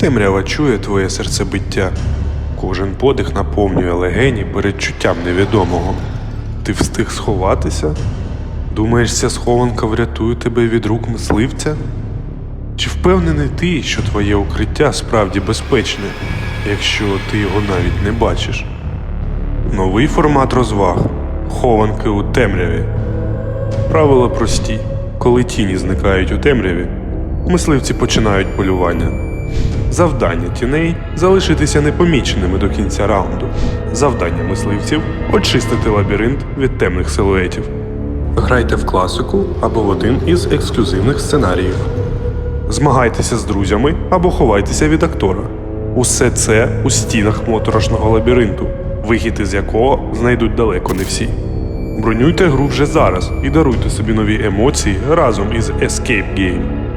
Темрява чує твоє серцебиття. Кожен подих наповнює легені передчуттям невідомого. Ти встиг сховатися? Думаєш, ця схованка врятує тебе від рук мисливця? Чи впевнений ти, що твоє укриття справді безпечне, якщо ти його навіть не бачиш? Новий формат розваг хованки у темряві. Правила прості. Коли тіні зникають у темряві, мисливці починають полювання. Завдання тіней залишитися непоміченими до кінця раунду. Завдання мисливців очистити лабіринт від темних силуетів. Грайте в класику або в один із ексклюзивних сценаріїв. Змагайтеся з друзями або ховайтеся від актора. Усе це у стінах моторошного лабіринту, вихід із якого знайдуть далеко не всі. Бронюйте гру вже зараз і даруйте собі нові емоції разом із Escape Game.